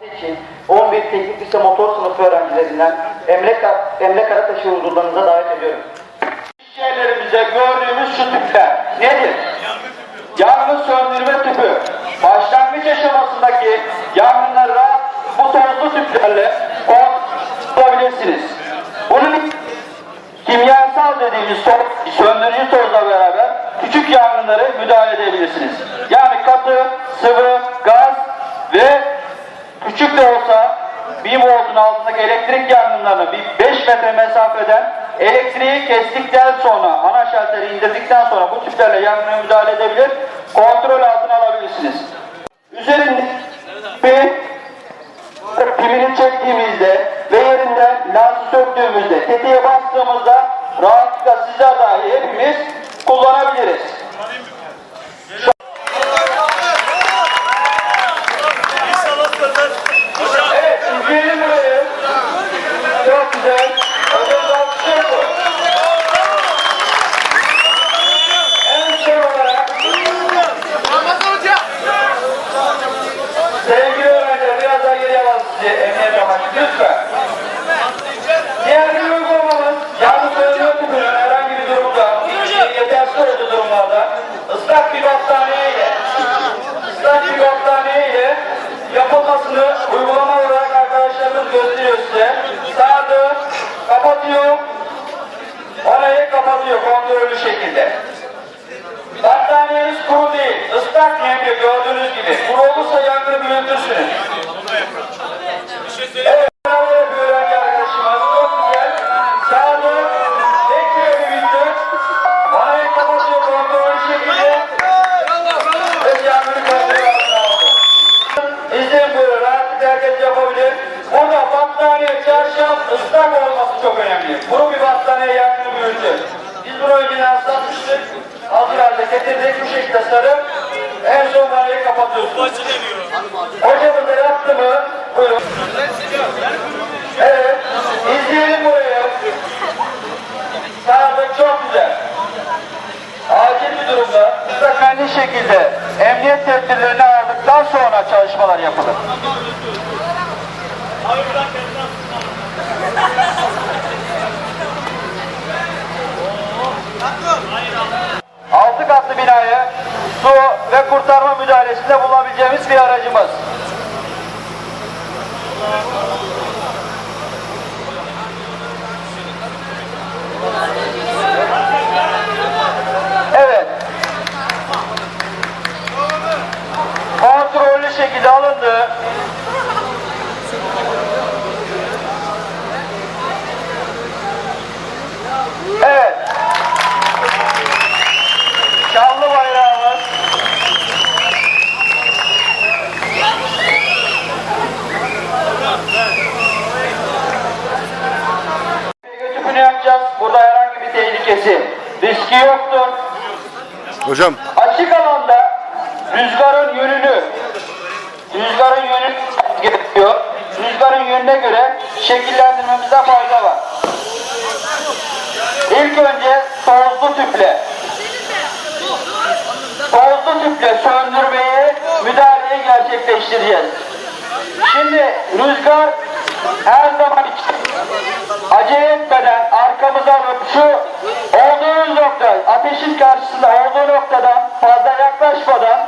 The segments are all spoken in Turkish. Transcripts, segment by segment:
için 11 teknik lise motor sınıfı öğrencilerinden Emre, Kar Emre Karataş'ı huzurlarınıza davet ediyorum. İş yerlerimizde gördüğümüz şu tüpler nedir? Yangın söndürme tüpü. Başlangıç aşamasındaki yangınları rahat bu tozlu tüplerle kontrolabilirsiniz. Bunun kimyasal dediğimiz söndürücü tozla beraber küçük yangınları müdahale edebilirsiniz. Yani katı, sıvı, gaz ve küçük de olsa 1 voltun altındaki elektrik yangınlarını bir 5 metre mesafeden elektriği kestikten sonra ana şalteri indirdikten sonra bu tüplerle yangına müdahale edebilir, kontrol altına alabilirsiniz. Üzerinde bir pimini çektiğimizde ve yerinden lası söktüğümüzde tetiğe bastığımızda rahatlıkla sizler dahi hepimiz kullanabiliriz. Evet, izleyelim burayı. Çok güzel. Hocam alkışlar bu. En son olarak sevgili öğrenciler biraz daha geriye alalım sizi emniyet amaçlı lütfen. Diğer bir uygulamamız yalnız öldürme tüpünün herhangi bir durumda yetersiz olduğu durumlarda ıslak bir battaniye ile ıslak bir battaniye ile yapılmasını uygulama olarak arkadaşlarımız gösteriyor size. Sağdı, kapatıyor, orayı kapatıyor kontrollü şekilde. Battaniyeniz kuru değil, ıslak nemli gördüğünüz gibi. Kuru olursa yangını büyütürsünüz. Evet, bravo yapıyor öğrenci arkadaşımız. Çok güzel. Sağdı, bekliyor bir müddet. Orayı kapatıyor kontrollü şekilde. Ve yangını kontrol altına aldı. İzin buyurun, rahatlıkla herkes yapabilir. Burada battaniye, çarşaf, ıslak olması çok önemli. Kuru bir battaniye yangını büyütür. Biz bunu önceden ıslatmıştık. Hazır halde getirdik bu şekilde vanayı kapatıyorsunuz. Hocamız da yaptı mı? Buyurun. Evet. İzleyelim burayı. Sağda çok güzel. Acil bir durumda güvenli şekilde emniyet tedbirlerini aldıktan sonra çalışmalar yapılır. Altı katlı binaya su ve kurtarma müdahalesinde bulunabileceğimiz bir aracımız. Tehlikesi, riski yoktur. Hocam Açık alanda rüzgarın yönünü rüzgarın yönü gerekiyor. Rüzgarın yönüne göre şekillendirmemizde fayda var. İlk önce tozlu tüple tozlu tüple söndürmeyi, müdahaleyi gerçekleştireceğiz. Şimdi rüzgar her zaman için acele etmeden arkamıza alıp şu olduğunuz nokta, ateşin karşısında olduğu noktadan fazla yaklaşmadan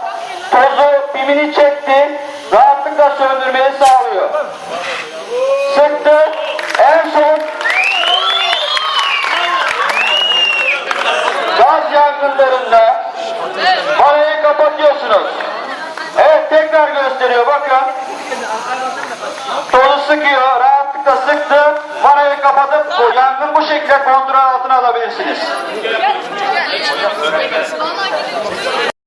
tozu pimini çekti, rahatlıkla söndürmeyi sağlıyor. Sıktı, en son gaz yangınlarında parayı kapatıyorsunuz. Evet tekrar gösteriyor bakın. Sıkıyor, rahatlıkla sıktı. Vanayı kapatıp bu yangın bu şekilde kontrol altına alabilirsiniz.